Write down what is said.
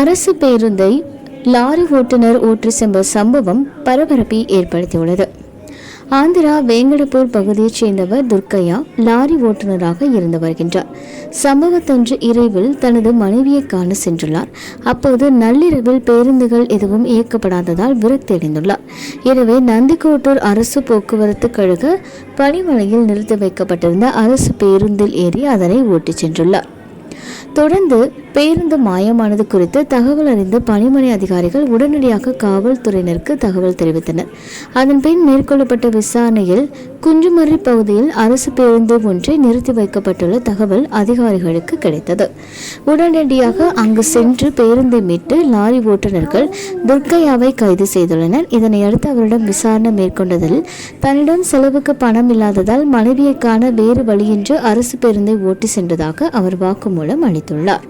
அரசு பேருந்தை லாரி ஓட்டுநர் ஓட்டி சென்ற சம்பவம் பரபரப்பை ஏற்படுத்தியுள்ளது. ஆந்திரா வேங்கடப்பூர் பகுதியைச் சேர்ந்தவர் துர்க்கையா லாரி ஓட்டுநராக இருந்து வருகின்றார். சம்பவத்தன்று இரவில் தனது மனைவியை காண சென்றுள்ளார். அப்போது நள்ளிரவில் பேருந்துகள் எதுவும் இயக்கப்படாததால் விரக்தி அடைந்துள்ளார். எனவே நந்திக்கோட்டூர் அரசு போக்குவரத்து கழக பனிமலையில் நிறுத்தி வைக்கப்பட்டிருந்த அரசு பேருந்தில் ஏறி அதனை ஓட்டிச் சென்றுள்ளார். தொடர்ந்து பேருந்து மாயமானது குறித்து தகவல் அறிந்த பணிமனை அதிகாரிகள் உடனடியாக காவல்துறையினருக்கு தகவல் தெரிவித்தனர். அதன் பின் மேற்கொள்ளப்பட்ட விசாரணையில் குஞ்சுமரி பகுதியில் அரசு பேருந்து ஒன்றை நிறுத்தி வைக்கப்பட்டுள்ள தகவல் அதிகாரிகளுக்கு கிடைத்தது. உடனடியாக அங்கு சென்று பேருந்தை மீட்டு லாரி ஓட்டுநர்கள் துர்க்கையாவை கைது செய்துள்ளனர். இதனையடுத்து அவரிடம் விசாரணை மேற்கொண்டதில் தன்னிடம் செலவுக்கு பணம் இல்லாததால் மனைவியை காண வேறு வழியின்றி அரசு பேருந்தை ஓட்டி சென்றதாக அவர் வாக்குமூலம் அளித்துள்ளார்.